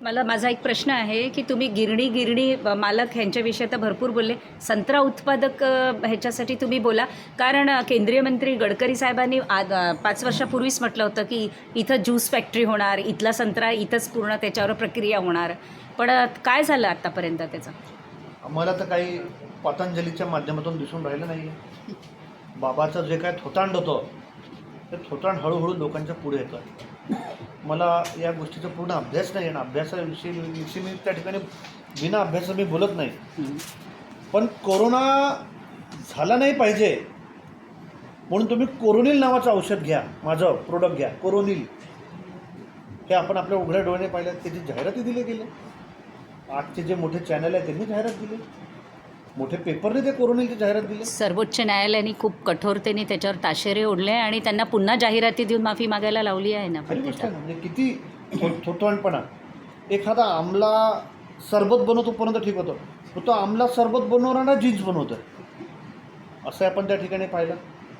मला माझा एक प्रश्न आहे की तुम्ही गिरणी गिरणी मालक ह्यांच्याविषयी आता भरपूर बोलले. संत्रा उत्पादक ह्याच्यासाठी तुम्ही बोला. कारण केंद्रीय मंत्री गडकरी साहेबांनी आज पाच वर्षापूर्वीच म्हटलं होतं की इथं ज्यूस फॅक्टरी होणार इथला संत्रा इथंच पूर्ण त्याच्यावर प्रक्रिया होणार. पण काय झालं आत्तापर्यंत त्याचं? आम्हाला तर काही पतंजलीच्या माध्यमातून दिसून राहिलं नाही बाबाचं जे काय थोतांड होतं ते थोतांड हळूहळू लोकांच्या पुढे येतं. मला या गोष्टीचा पूर्ण अभ्यास नाही आणि अभ्यासाविषयी विषयी मी त्या ठिकाणी बिना अभ्यास मी बोलत नाही. पण कोरोना झाला नाही पाहिजे. म्हणून तुम्ही कोरोनिल नावाचं औषध घ्या. माझं प्रोडक्ट घ्या. कोरोनिल. हे आपण आपल्या उघड्या डोळ्याने पाहिलं. त्याची जाहिराती दिली गेली. आजचे जे मोठे चॅनल आहे त्यांनी जाहिरात दिली. मोठे पेपरने ते कोरोनिलची जाहिरात दिली? सर्वोच्च न्यायालयाने खूप कठोरतेने त्याच्यावर ताशेरे ओढले आणि त्यांना पुन्हा जाहिराती देऊन माफी मागायला लावली आहे ना. पण म्हणजे किती थो- थोथोंडपणा एखादा आमला सरबत बनवतो पर्यंत ठीक होतं. पण तो आमला सरबत बनवणारा जीज बनवतो. असं आपण त्या ठिकाणी पाहिलं.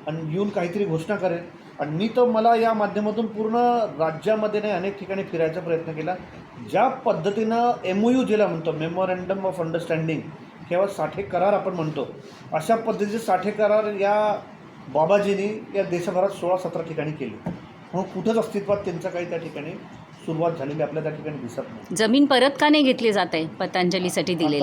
आणि येऊन काहीतरी घोषणा करेल. आणि मी तर मला या माध्यमातून पूर्ण राज्यामध्ये नाही अनेक ठिकाणी फिरायचा प्रयत्न केला. ज्या पद्धतीनं एम ओ यू ज्याला म्हणतो मेमोरँडम ऑफ अंडरस्टँडिंग किंवा साठे करार आपण म्हणतो. अशा पद्धतीचे साठे करार या बाबाजींनी या देशभरात सोळा सतरा ठिकाणी केले. म्हणून कुठंच अस्तित्वात त्यांचं काही त्या ठिकाणी सुरुवात झालेली आपल्या त्या ठिकाणी दिसत नाही. जमीन परत का नाही घेतली जात आहे पतंजलीसाठी दिलेली?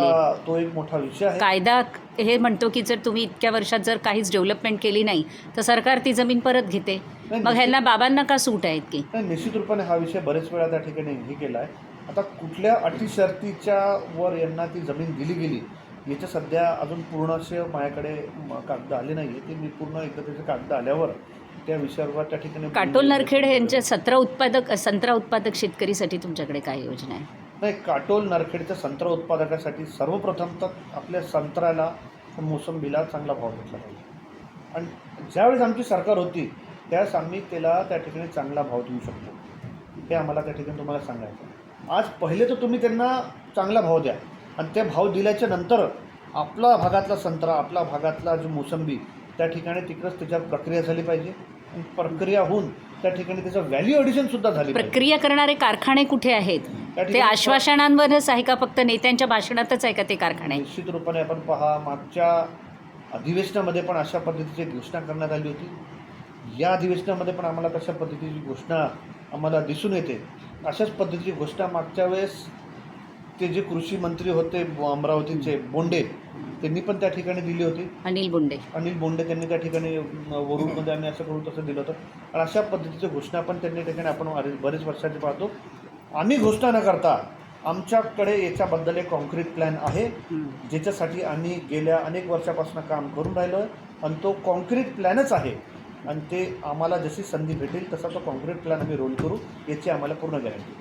तो एक मोठा विषय आहे. कायदा हे म्हणतो की जर तुम्ही इतक्या वर्षात जर काहीच डेव्हलपमेंट केली नाही तर सरकार ती जमीन परत घेते. मग ह्यांना बाबांना का सूट आहेत की? निश्चित रूपाने हा विषय बरेच वेळा त्या ठिकाणी हे केला आहे आता कुठल्या अटी शर्तीच्या वर यांना ती जमीन दिली गेली याच्या सध्या अजून पूर्ण असे माझ्याकडे कागद आले नाही आहे ते मी पूर्ण एकदा त्याचे कागद आल्यावर त्या विषयावर त्या ठिकाणी काटोल नरखेड यांच्या सतरा उत्पादक संत्रा उत्पादक शेतकरीसाठी तुमच्याकडे काय योजना आहे? नाही काटोल नरखेडच्या संत्रा उत्पादकासाठी सर्वप्रथम तर आपल्या संत्र्याला मोसंबीला चांगला भाव भेटला पाहिजे. आणि ज्यावेळेस आमची सरकार होती त्यावेळेस आम्ही त्याला त्या ठिकाणी चांगला भाव देऊ शकतो. हे आम्हाला त्या ठिकाणी तुम्हाला सांगायचं. आज पहिले तर तुम्ही त्यांना चांगला भाव द्या. आणि ते भाव दिल्याच्या नंतर आपला भागातला संत्रा आपला भागातला जो मोसंबी त्या ठिकाणी तिकडंच त्याच्यावर प्रक्रिया झाली पाहिजे. आणि प्रक्रिया होऊन त्या ठिकाणी त्याचं व्हॅल्यू ॲडिशनसुद्धा झाली पाहिजे. प्रक्रिया करणारे कारखाने कुठे आहेत? ते आश्वासनांवरच आहे का फक्त नेत्यांच्या भाषणातच आहे का ते कारखाने? निश्चित रूपाने आपण पहा मागच्या अधिवेशनामध्ये पण अशा पद्धतीची घोषणा करण्यात आली होती. या अधिवेशनामध्ये पण आम्हाला तशा पद्धतीची घोषणा आम्हाला दिसून येते. अशाच पद्धतीची घोषणा मागच्या वेळेस ते जे कृषी मंत्री होते अमरावतीचे बोंडे त्यांनी पण त्या ठिकाणी दिली होती. अनिल बोंडे. अनिल बोंडे त्यांनी त्या ठिकाणी वरुडमध्ये आम्ही असं करू तसं दिलं होतं. आणि अशा पद्धतीची घोषणा पण त्यांनी त्या ठिकाणी आपण बरेच- बरेच वर्षाचे पाहतो. आम्ही घोषणा न करता आमच्याकडे याच्याबद्दल एक कॉन्क्रीट प्लॅन आहे. ज्याच्यासाठी आम्ही गेल्या अनेक वर्षापासून काम करून राहिलो आहे. आणि तो कॉन्क्रीट प्लॅनच आहे. आणि ते आम्हाला जशी संधी भेटेल तसा तो कॉन्क्रीट प्लॅन आम्ही रोल करू याची आम्हाला पूर्ण गॅरंटी